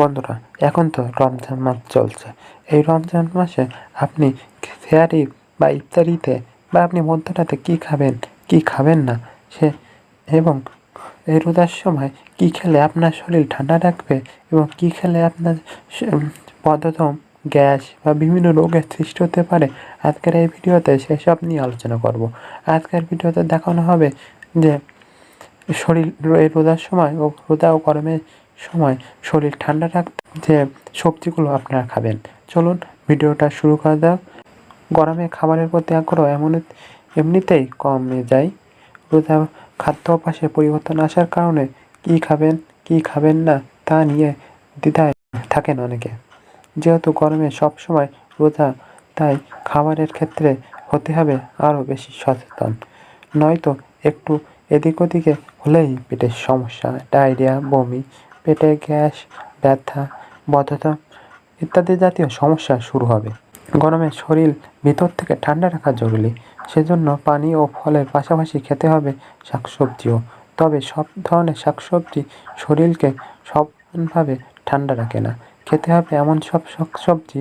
বন্ধুরা, এখন তো রমজান মাস চলছে। এই রমজান মাসে আপনি ফেয়ারি বা ইফতারিতে বা আপনি মধ্যরাতে কী খাবেন কী খাবেন না, সে এবং এই রোজার সময় কী খেলে আপনার শরীর ঠান্ডা রাখবে এবং কী খেলে আপনার পদতম গ্যাস বা বিভিন্ন রোগের সৃষ্টি হতে পারে, আজকের এই ভিডিওতে সেসব নিয়ে আলোচনা করব। আজকের ভিডিওতে দেখানো হবে যে শরীর, এই রোজার সময় ও রোজা ও গরমের সময় শরীর ঠান্ডা রাখতে যে সবজিগুলো আপনারা খাবেন। চলুন ভিডিওটা শুরু করা যাক। গরমে খাবারের প্রতি আগ্রহ এমন, এমনিতেই কমে যায়। রোজা খাদ্য অভ্যাসে পরিবর্তন আসার কারণে কী খাবেন, কি খাবেন না, তা নিয়ে দ্বিধায় থাকেন অনেকে। যেহেতু গরমে সবসময় রোজা, তাই খাবারের ক্ষেত্রে হতে হবে আরও বেশি সচেতন। নয়তো একটু এদিক ওদিকে হলেই পেটের সমস্যা, ডায়রিয়া, বমি পেটে গ্যাস, ব্যথা, বদ্ধতা ইত্যাদি জাতীয় সমস্যা শুরু হবে। গরমে শরীর ভিতর থেকে ঠান্ডা রাখা জরুরি। সেজন্য পানি ও ফলের পাশাপাশি খেতে হবে শাকসবজিও। তবে সব ধরনের শাকসবজি শরীরকে সমানভাবে ঠান্ডা রাখে না। খেতে হবে এমন সব শাকসবজি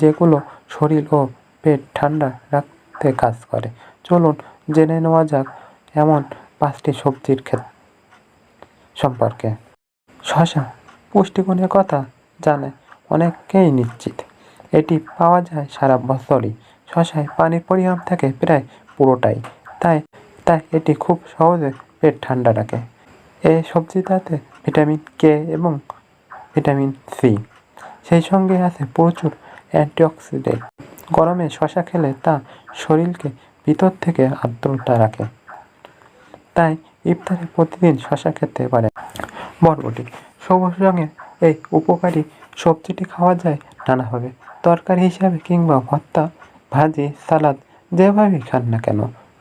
যেগুলো শরীর ও পেট ঠান্ডা রাখতে কাজ করে। চলুন জেনে নেওয়া যাক এমন পাঁচটি সবজির ক্ষেত সম্পর্কে। শশা পুষ্টিগুণের কথা জানে অনেকেই নিশ্চিত। এটি পাওয়া যায় সারা বছরই। শশায় পানির পরিমাণ থাকে প্রায় পুরোটাই। তাই তাই এটি খুব সহজে পেট ঠান্ডা রাখে। এই সবজিটাতে ভিটামিন কে এবং ভিটামিন সি সেই সঙ্গে আছে প্রচুর অ্যান্টিঅক্সিডেন্ট। গরমে শশা খেলে তা শরীরকে ভিতর থেকে আর্দ্রতা রাখে। তাই ইফতারে প্রতিদিন শশা খেতে পারে বরবটি। সবুজ রঙের এই উপকারী সবজিটি খাওয়া যায় নানাভাবে। তরকারি হিসাবে কিংবা ভর্তা, ভাজি, সালাদ যেভাবেই খান না কেন,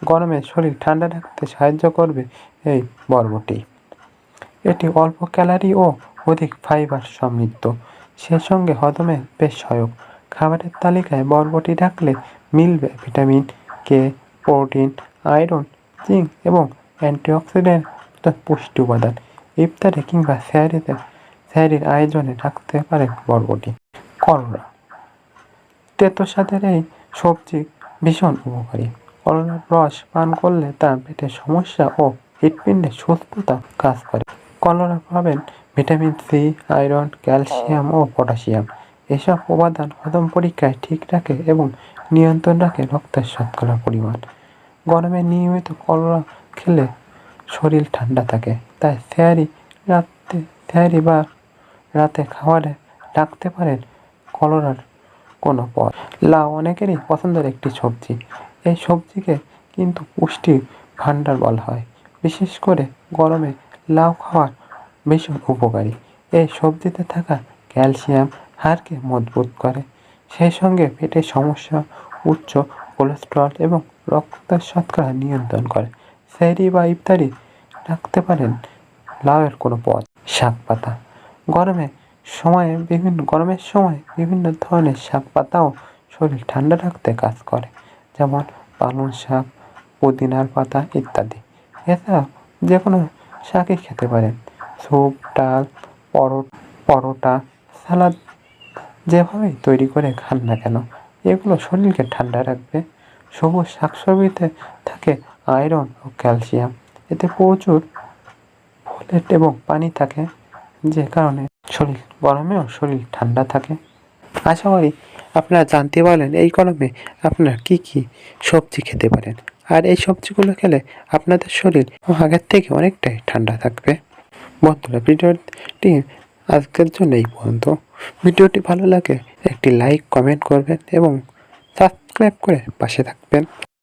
গরমে শরীর ঠান্ডা রাখতে সাহায্য করবে এই বরবটি। এটি অল্প ক্যালারি ও অধিক ফাইবার সমৃদ্ধ। সে সঙ্গে হজমে বেশ সহায়ক। খাবারের তালিকায় বরবটি রাখলে মিলবে vitamin K protein, iron, zinc এবং অ্যান্টিঅক্সিডেন্ট পুষ্টি উপাদান। ইফতারে কিংবা স্যারিতে স্যারির আয়োজনে রাখতে পারে বরবটি, করলা। তেতো স্বাদের এই সবজি ভীষণ উপকারী। করলার রস পান করলে তা পেটের সমস্যা ও হৃৎপিণ্ডে সুস্থতা কাজ করে। কলরা পাবেন ভিটামিন সি, আয়রন, ক্যালসিয়াম ও পটাশিয়াম। এসব উপাদান হজম পরীক্ষায় ঠিক রাখে এবং নিয়ন্ত্রণ রাখে রক্তের শতকরা পরিমাণ। গরমে নিয়মিত কলরা খেলে শরীর ঠান্ডা থাকে। তাই স্যারি রাতে স্যারি বা রাতে খাবারে রাখতে পারেন কলরার কোনো পদ। লাউ অনেকেরই পছন্দের একটি সবজি। এই সবজিকে কিন্তু পুষ্টি ভাণ্ডার বলা হয়। বিশেষ করে গরমে লাউ খাওয়ার ভীষণ উপকারী। এই সবজিতে থাকা ক্যালসিয়াম, হাড়কে মজবুত করে। সেই সঙ্গে পেটের সমস্যা, উচ্চ কোলেস্ট্রল এবং রক্তের শতকরা নিয়ন্ত্রণ করে। সেরি বা ইফতারি রাখতে পারেন। লাউয়ের কোনো পদ, শাক পাতা। গরমে সময়ে বিভিন্ন গরমের সময় বিভিন্ন ধরনের শাক পাতাও শরীর ঠান্ডা রাখতে কাজ করে। যেমন পালং শাক, পুদিনার পাতা ইত্যাদি। এছাড়া যে কোনো শাকই খেতে পারেন। স্যুপ, ডাল পরোটা, সালাদ যেভাবেই তৈরি করে খান না কেন, এগুলো শরীরকে ঠান্ডা রাখবে। সবুজ শাকসবজিতে থাকে আয়রন ও ক্যালসিয়াম। এতে প্রচুর ফোলেট এবং পানি থাকে, যে কারণে শরীর গরমেও শরীর ঠান্ডা থাকে। আশা করি আপনারা জানতে পারলেন এই গরমে আপনারা কি কি সবজি খেতে পারেন। আর এই সবজিগুলো খেলে আপনাদের শরীর আগের থেকে অনেকটাই ঠান্ডা থাকবে। বন্ধুরা, ভিডিওটি আজকের জন্য এই পর্যন্ত। ভিডিওটি ভালো লাগে একটি লাইক, কমেন্ট করবেন এবং সাবস্ক্রাইব করে পাশে থাকবেন।